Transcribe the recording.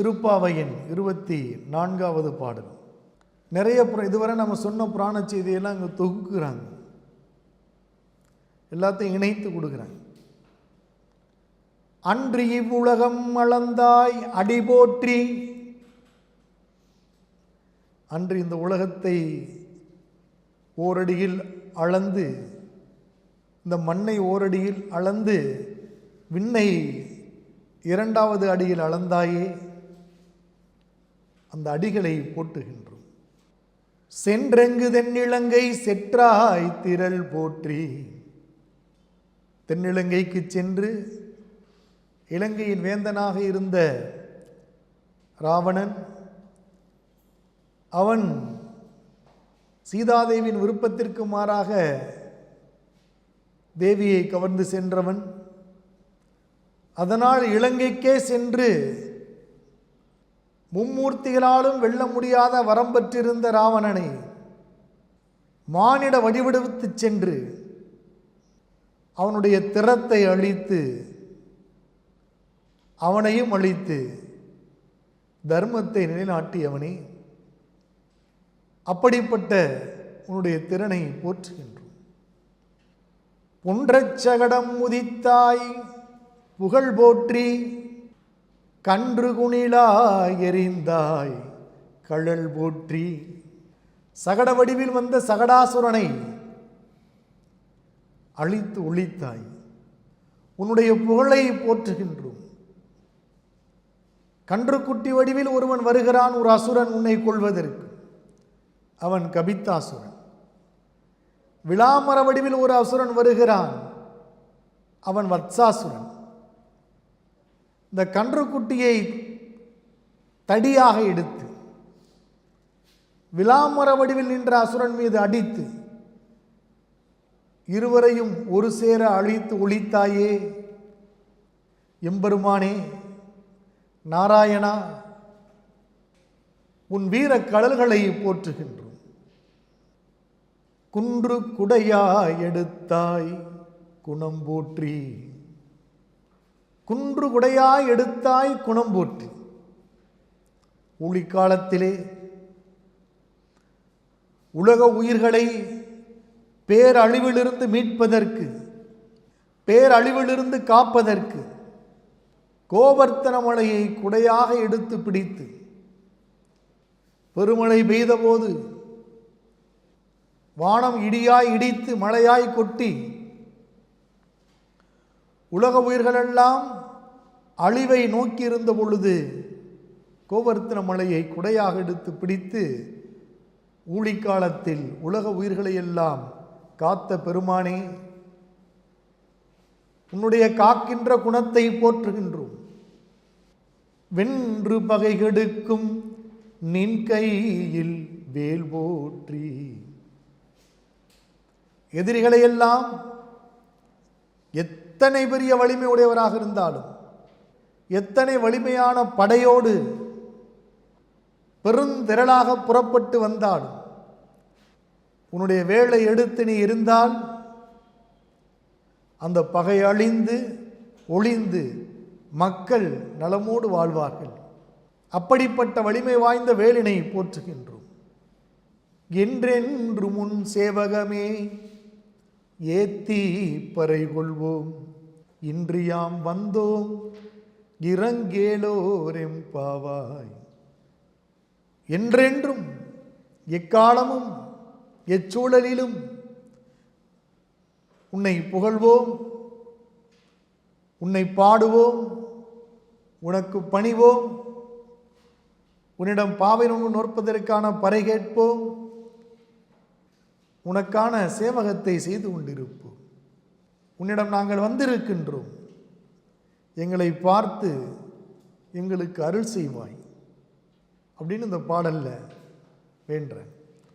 திருப்பாவையின் இருபத்தி நான்காவது பாடல் நிறைய புற- இதுவரை நம்ம சொன்ன புராண செய்தியெல்லாம் இங்கே தொகுக்குறாங்க. எல்லாத்தையும் இணைத்து கொடுக்குறாங்க. அன்று இவ்வுலகம் அளந்தாய் அடி போற்றி. அன்று இந்த உலகத்தை ஓரடியில் அளந்து இந்த மண்ணை ஓரடியில் அளந்து விண்ணை இரண்டாவது அடியில் அளந்தாயே. அந்த அடிகளை போட்டுகின்றோம். சென்றெங்கு தென்னிலங்கை செற்றாய் திரள் போற்றி. தென்னிலங்கைக்கு சென்று இலங்கையின் வேந்தனாக இருந்த ராவணன் அவன் சீதாதேவியின் விருப்பத்திற்கு மாறாக தேவியை கவர்ந்து சென்றவன். அதனால் இலங்கைக்கே சென்று மும்மூர்த்திகளாலும் வெல்ல முடியாத வரம் பெற்றிருந்த ராவணனை மானிட வடிவெடுத்து சென்று அவனுடைய திறத்தை அழித்து அவனையும் அழித்து தர்மத்தை நிலைநாட்டியவனே. அப்படிப்பட்ட உன்னுடைய திறனை போற்றுகின்றோம். பொன்றச் சகடம் முதித்தாய் புகழ் போற்றி கன்று குணிலாய் எறிந்தாய் கழல் போற்றி. சகட வடிவில் வந்த சகடாசுரனை அழித்து ஒழித்தாய். உன்னுடைய புகழை போற்றுகின்றோம். கன்றுக்குட்டி வடிவில் ஒருவன் வருகிறான் ஒரு அசுரன் உன்னை கொள்வதற்கு அவன் கபித்தாசுரன். விளாமர வடிவில் ஒரு அசுரன் வருகிறான் அவன் வத்சாசுரன். இந்த கன்றுக்குட்டியை தடியாக எடுத்து விளாமர வடிவில் நின்ற அசுரன் மீது அடித்து இருவரையும் ஒரு சேர அழித்து ஒழித்தாயே. எம்பெருமானே நாராயணா உன் வீர கடல்களை போற்றுகின்றோம். குன்று குடையா எடுத்தாய் குணம் போற்றி. குன்று குடையாய் எடுத்தாய் குணம் போற்றி. ஊழிக்காலத்திலே உலக உயிர்களை பேரழிவிலிருந்து மீட்பதற்கு பேரழிவிலிருந்து காப்பதற்கு கோவர்த்தன மலையை குடையாக எடுத்து பிடித்து பெருமழை பெய்தபோது வானம் இடியாய் இடித்து மழையாய் கொட்டி உலக உயிர்களெல்லாம் அழிவை நோக்கியிருந்த பொழுது கோவர்த்தன மலையை குடையாக எடுத்து பிடித்து ஊழிக்காலத்தில் உலக உயிர்களை எல்லாம் காத்த பெருமானே உன்னுடைய காக்கின்ற குணத்தை போற்றுகின்றோம். வென்று பகை கெடுக்கும் நின் கையில் வேல் போற்றி. எதிரிகளையெல்லாம் எத்தனை பெரிய வலிமை உடையவராக இருந்தாலும் எத்தனை வலிமையான படையோடு பெருந்திரளாக புறப்பட்டு வந்தாலும் உன்னுடைய வேலை எடுத்து நீ இருந்தால் அந்த பகை அழிந்து ஒளிந்து மக்கள் நலமோடு வாழ்வார்கள். அப்படிப்பட்ட வலிமை வாய்ந்த வேலினை போற்றுகின்றோம். என்றென்று முன் சேவகமே ஏத்தி பறை கொள்வோம். இன்றியாம் வந்தோம். இறங்கேலோரெம் பாவாய். என்றென்றும் எக்காலமும் எச்சூழலிலும் உன்னை புகழ்வோம் உன்னை பாடுவோம் உனக்கு பணிவோம் உன்னிடம் பாவை நோன்பு நோற்பதற்கான பறை கேட்போம் உனக்கான சேவகத்தை செய்து கொண்டிருப்போம். உன்னிடம் நாங்கள் வந்திருக்கின்றோம். எங்களை பார்த்து எங்களுக்கு அருள் செய்வாய் அப்படின்னு இந்த பாடலில் வேண்டுறேன்.